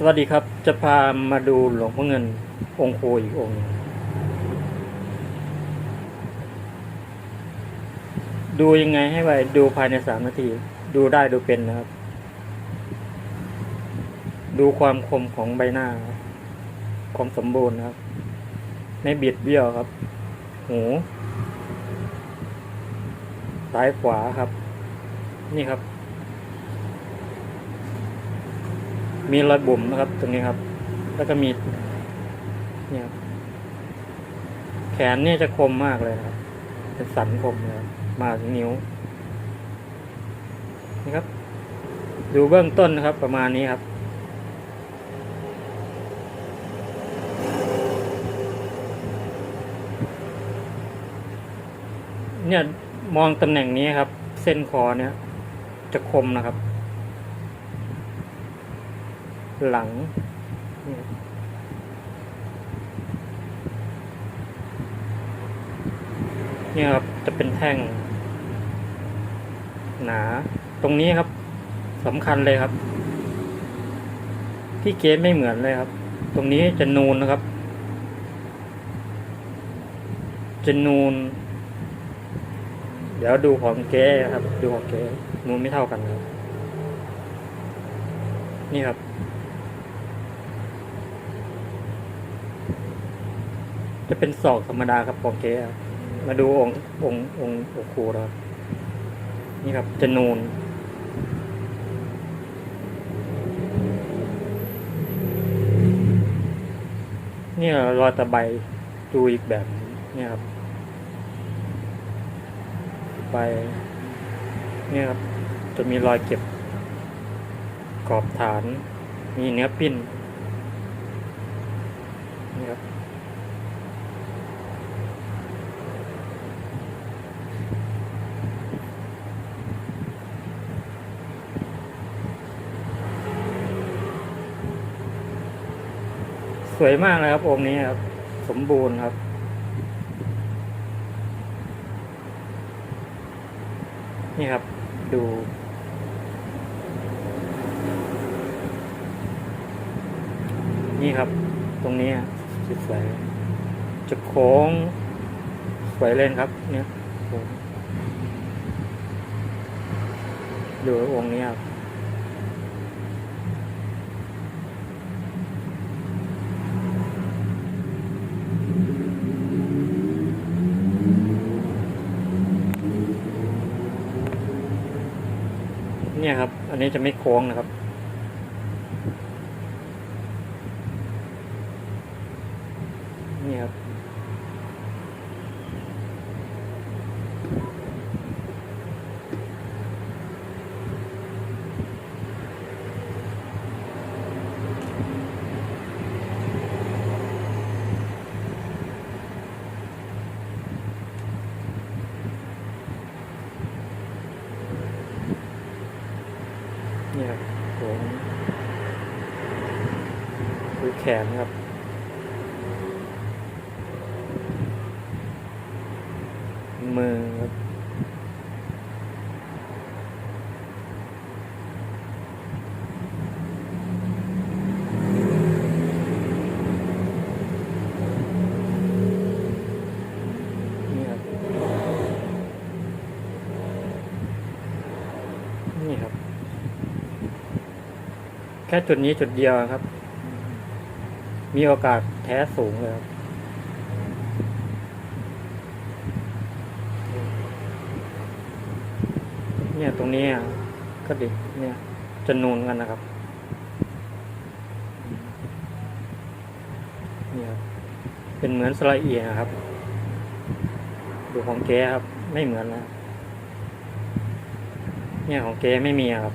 สวัสดีครับ จะพามาดูหลวงพ่อเงินองค์โคอีกองค์ ดูยังไงให้ไวดูภายในสามนาที ดูได้ดูเป็นนะครับ ดูความคมของใบหน้าครับความสมบูรณ์นะครับ ไม่บิดเบี้ยวครับ หูซ้ายขวาครับ นี่ครับ มีรอยบุ๋มนะครับ ตรงนี้ครับ แล้วก็มีเนี่ยแขนเนี่ยจะคมมากเลยครับ เป็นสันคมเลยมาถึงนิ้วนี่ครับ ดูเบื้องต้นนะครับ ประมาณนี้ครับเนี่ยมองตำแหน่งนี้ครับ เส้นคอเนี่ย จะคมนะครับ หลัง เนี่ยครับจะเป็นแท่ง หนา ตรงนี้ครับสำคัญเลยครับ ที่เกสไม่เหมือนเลยครับ ตรงนี้จะนูนนะครับ จะนูน เดี๋ยวดูของเก๊ครับ ดูของเก๊นูนไม่เท่ากันครับ นี่ครับ จะเป็นศอกธรรมดาครับของเก๊ครับมาดูองค์องค์องค์องค์ครูนะครับนี่ครับจะนูนนี่รอยตะไบดูอีกแบบเนี่ยครับไปเนี่ยครับจะมีรอยเก็บขอบฐาน มีเนื้อปิ้นนี่ครับ สวยมากเลยครับ องค์นี้ครับ สมบูรณ์ครับ นี่ครับ ดู นี่ครับ ตรงนี้สวยจะโค้งสวยเลยครับ เนี่ยดูองค์นี้ครับ เนี่ยครับ อันนี้จะไม่โค้งนะครับ นี่ครับโค้งดูแขนครับมือครับนี่ครับ แค่จุดนี้จุดเดียวครับ มีโอกาสแท้สูงเลยครับเนี่ยตรงนี้อะก็ดิเนี่ยจะนูนกันนะครับเนี่ยเป็นเหมือนสไลเอียนะครับ ดูของเก๊ครับ ไม่เหมือนนะเนี่ยของเก๊ไม่มีครับ